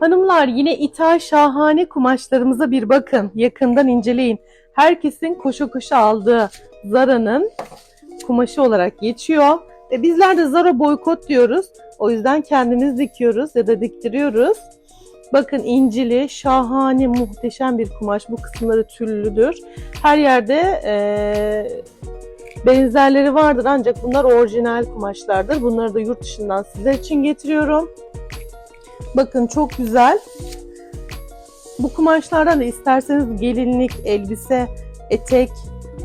Hanımlar yine ithal şahane kumaşlarımıza bir bakın. Yakından inceleyin. Herkesin koşu koşu aldığı Zara'nın kumaşı olarak geçiyor. Ve bizler de Zara boykot diyoruz. O yüzden kendimiz dikiyoruz ya da diktiriyoruz. Bakın incili, şahane, muhteşem bir kumaş. Bu kısımları tüllüdür. Her yerde eee, benzerleri vardır ancak bunlar orijinal kumaşlardır. Bunları da yurt dışından sizler için getiriyorum. Bakın çok güzel. Bu kumaşlardan da isterseniz gelinlik, elbise, etek,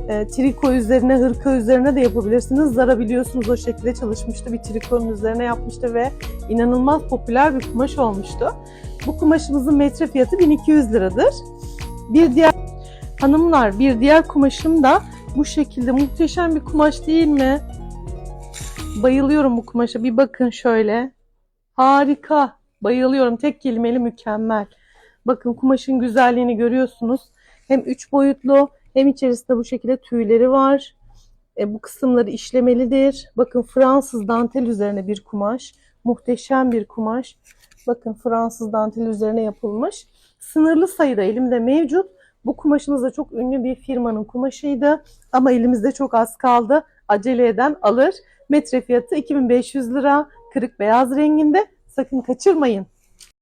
e, triko üzerine, hırka üzerine de yapabilirsiniz. Zara biliyorsunuz o şekilde çalışmıştı. Bir trikonun üzerine yapmıştı ve inanılmaz popüler bir kumaş olmuştu. Bu kumaşımızın metre fiyatı 1200 liradır. Bir diğer hanımlar, bir diğer kumaşım da bu şekilde muhteşem bir kumaş değil mi? Bayılıyorum bu kumaşa. Bir bakın şöyle. Harika. Bayılıyorum. Tek kelimeyle mükemmel. Bakın kumaşın güzelliğini görüyorsunuz. Hem üç boyutlu hem içerisinde bu şekilde tüyleri var. E, bu kısımları işlemelidir. Bakın Fransız dantel üzerine bir kumaş. Muhteşem bir kumaş. Bakın Fransız dantel üzerine yapılmış. Sınırlı sayıda elimde mevcut. Bu kumaşımız da çok ünlü bir firmanın kumaşıydı. Ama elimizde çok az kaldı. Acele eden alır. Metre fiyatı 2500 lira. Kırık beyaz renginde. Sakın kaçırmayın.